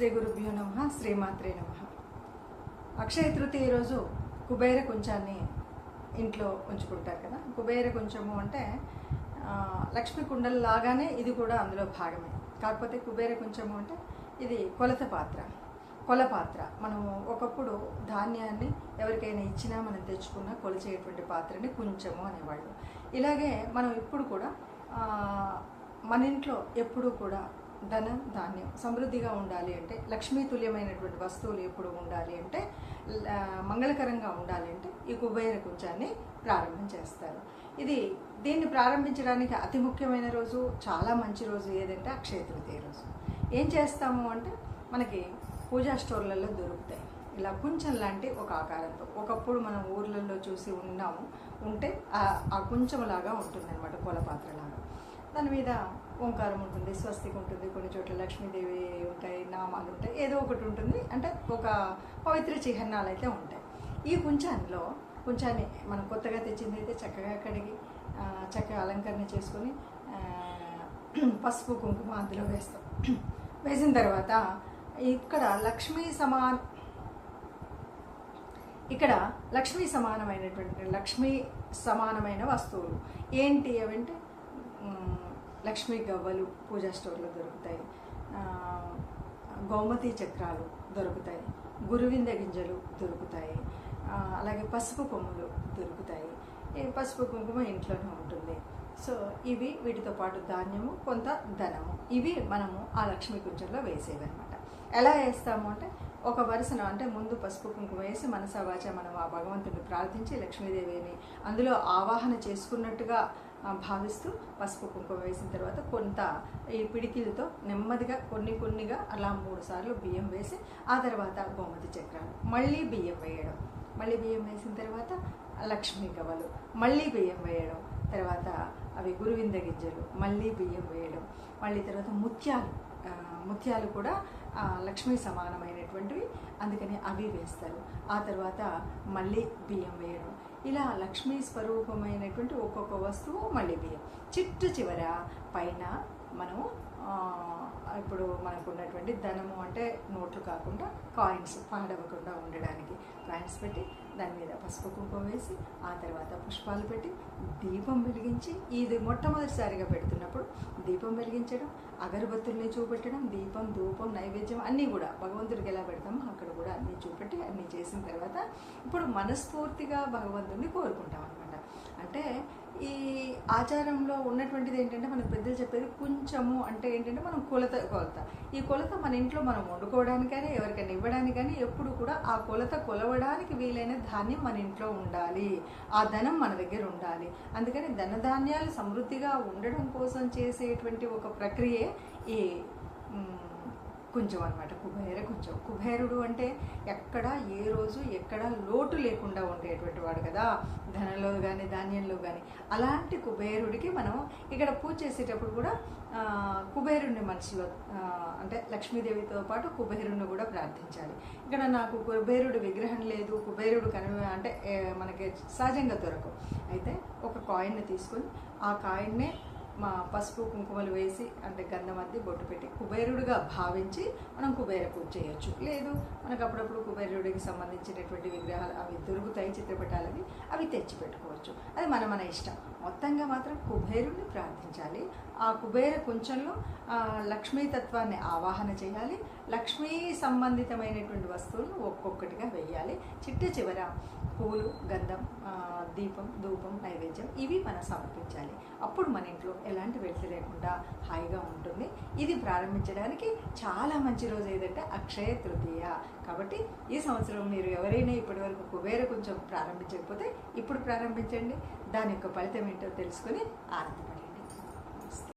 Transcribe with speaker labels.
Speaker 1: శ్రీ గురుభ్యో నమ శ్రీమాత్రే నమ. అక్షయ తృతీయ రోజు కుబేర కుంచాన్ని ఇంట్లో ఉంచుకుంటారు కదా. కుబేర కుంచము అంటే లక్ష్మీ కుండల లాగానే ఇది కూడా అందులో భాగమే. కాకపోతే కుబేర కుంచము అంటే ఇది కొలత పాత్ర. కొల పాత్ర. మనం ఒకప్పుడు ధాన్యాన్ని ఎవరికైనా ఇచ్చినా మనం తెచ్చుకున్న కొలిచేటువంటి పాత్రని కుంచము అనేవాళ్ళు. ఇలాగే మనం ఇప్పుడు కూడా మన ఇంట్లో ఎప్పుడూ కూడా ధనం ధాన్యం సమృద్ధిగా ఉండాలి అంటే లక్ష్మీ తుల్యమైనటువంటి వస్తువులు ఎప్పుడు ఉండాలి అంటే మంగళకరంగా ఉండాలి అంటే ఈ కుబేర కుంచాన్ని ప్రారంభం చేస్తారు. ఇది దీన్ని ప్రారంభించడానికి అతి ముఖ్యమైన రోజు చాలా మంచి రోజు ఏదంటే అక్షయ తృతీయ రోజు. ఏం చేస్తాము అంటే మనకి పూజా స్టోర్లలో దొరుకుతాయి. ఇలా కుంచం లాంటి ఒక ఆకారంతో ఒకప్పుడు మనం ఊర్లలో చూసి ఉన్నాము ఉంటే ఆ- ఆ ఉంటుందన్నమాట ఉంటుంది అనమాట కొలపాత్రలాగా దాని మీద ఓంకారం ఉంటుంది స్వస్తికి ఉంటుంది కొన్ని చోట్ల లక్ష్మీదేవి ఉంటాయి నామాలు ఉంటాయి ఏదో ఒకటి ఉంటుంది. అంటే ఒక పవిత్ర చిహ్నాలు అయితే ఉంటాయి. ఈ కుంచాన్లో కుంచాన్ని మనం కొత్తగా తెచ్చింది అయితే చక్కగా కడిగి చక్కగా అలంకరణ చేసుకొని పసుపు కుంకుమ అందులో వేస్తాం. వేసిన తర్వాత ఇక్కడ లక్ష్మీ సమాన్ ఇక్కడ లక్ష్మీ సమానమైనటువంటి లక్ష్మీ సమానమైన వస్తువులు. ఏంటి అవంటే లక్ష్మీ గవ్వలు పూజా స్టోర్లో దొరుకుతాయి. గోమతి చక్రాలు దొరుకుతాయి. గురువింద గింజలు దొరుకుతాయి. అలాగే పసుపు కొమ్ములు దొరుకుతాయి. ఈ పసుపు కుంకుమ ఇంట్లోనే ఉంటుంది. సో ఇవి వీటితో పాటు ధాన్యము కొంత ధనము. ఇవి మనము ఆ లక్ష్మీ కుంజంలో వేసేవి అనమాట ఎలా వేస్తాము అంటే ఒక వరుసన అంటే ముందు పసుపు కుంకుమ వేసి మనసా వాచ మనం ఆ భగవంతుడిని ప్రార్థించి లక్ష్మీదేవిని అందులో ఆవాహన చేసుకున్నట్టుగా భావిస్తూ పసుపు కుంకుమ వేసిన తర్వాత కొంత ఈ పిడికిలతో నెమ్మదిగా కొన్ని కొన్నిగా అలా మూడు సార్లు బియ్యం వేసి ఆ తర్వాత గోమతి చక్రాలు మళ్ళీ బియ్యం వేయడం. మళ్ళీ బియ్యం వేసిన తర్వాత లక్ష్మీ గవలు మళ్ళీ బియ్యం వేయడం. తర్వాత అవి గురువింద గింజలు మళ్ళీ బియ్యం వేయడం. మళ్ళీ తర్వాత ముత్యాలు ముత్యాలు కూడా లక్ష్మీ సమానమైనటువంటివి. అందుకని అవి వేస్తారు. ఆ తర్వాత మళ్ళీ బియ్యం వేయడం. ఇలా లక్ష్మీ స్వరూపమైనటువంటి ఒక్కొక్క వస్తువు మళ్ళీ బియ్యం. చిట్టు చివర పైన మనము ఇప్పుడు మనకున్నటువంటి ధనము అంటే నోట్లు కాకుండా కాయిన్స్ పాడవకుండా ఉండడానికి. కాయిన్స్ పెట్టి దాని మీద పసుపు కుంకుమ వేసి ఆ తర్వాత పుష్పాలు పెట్టి దీపం వెలిగించి ఇది మొట్టమొదటిసారిగా పెడుతున్నప్పుడు దీపం వెలిగించడం అగరబత్తుల్ని చూపెట్టడం దీపం ధూపం నైవేద్యం అన్నీ కూడా భగవంతుడికి ఎలా పెడతామో అక్కడ కూడా అన్నీ చూపెట్టి అన్నీ చేసిన తర్వాత ఇప్పుడు మనస్ఫూర్తిగా భగవంతుడిని కోరుకుంటాం అనమాట అంటే ఈ ఆచారంలో ఉన్నటువంటిది ఏంటంటే మనకు పెద్దలు చెప్పేది కొంచెము అంటే ఏంటంటే మనం కొలత కొలత. ఈ కొలత మన ఇంట్లో మనం వండుకోవడానికి కానీ ఎవరికైనా ఇవ్వడానికి కానీ ఎప్పుడు కూడా ఆ కొలత కొలవడానికి వీలైన ధాన్యం మన ఇంట్లో ఉండాలి. ఆ ధనం మన దగ్గర ఉండాలి. అందుకని ధనధాన్యాలు సమృద్ధిగా ఉండడం కోసం చేసేటువంటి ఒక ప్రక్రియే ఈ మ్, కుంచం అనమాట కుబేర కుంచెం. కుబేరుడు అంటే ఎక్కడ ఏ రోజు ఎక్కడ లోటు లేకుండా ఉండేటువంటి వాడు కదా. ధనంలో కానీ ధాన్యంలో కానీ అలాంటి కుబేరుడికి మనం ఇక్కడ పూజ చేసేటప్పుడు కూడా కుబేరుణ్ణి మనసులో అంటే లక్ష్మీదేవితో పాటు కుబేరుణ్ణి కూడా ప్రార్థించాలి. ఇక్కడ నాకు కుబేరుడు విగ్రహం లేదు కుబేరుడు కను అంటే మనకి సహజంగా దొరకవు. అయితే ఒక కాయిన్ని తీసుకొని ఆ కాయిన్నే మా పసుపు కుంకుమలు వేసి అంటే గంధం అద్ది బొట్టు పెట్టి కుబేరుడిగా భావించి మనం కుబేర పూజ చేయొచ్చు. లేదు మనకు అప్పుడప్పుడు కుబేరుడికి సంబంధించినటువంటి విగ్రహాలు అవి దొరుకుతాయి చిత్రపటాలని అవి తెచ్చి పెట్టుకోవచ్చు. అది మన మన ఇష్టం. మొత్తంగా మాత్రం కుబేరుడిని ప్రార్థించాలి. ఆ కుబేర కుంచంలో లక్ష్మీ తత్వాన్ని ఆవాహన చేయాలి. లక్ష్మీ సంబంధితమైనటువంటి వస్తువులను ఒక్కొక్కటిగా వేయాలి చిట్ట చివర పూలు గంధం దీపం ధూపం నైవేద్యం ఇవి మనం సమర్పించాలి. అప్పుడు మన ఇంట్లో ఎలాంటి వెళ్తి లేకుండా హాయిగా ఉంటుంది. ఇది ప్రారంభించడానికి చాలా మంచి రోజు ఏదంటే అక్షయ తృతీయ. కాబట్టి ఈ సంవత్సరం మీరు ఎవరైనా ఇప్పటివరకు కుబేర కొంచెం ప్రారంభించకపోతే ఇప్పుడు ప్రారంభించండి. దాని యొక్క ఫలితం ఏంటో తెలుసుకొని ఆనందపడండి.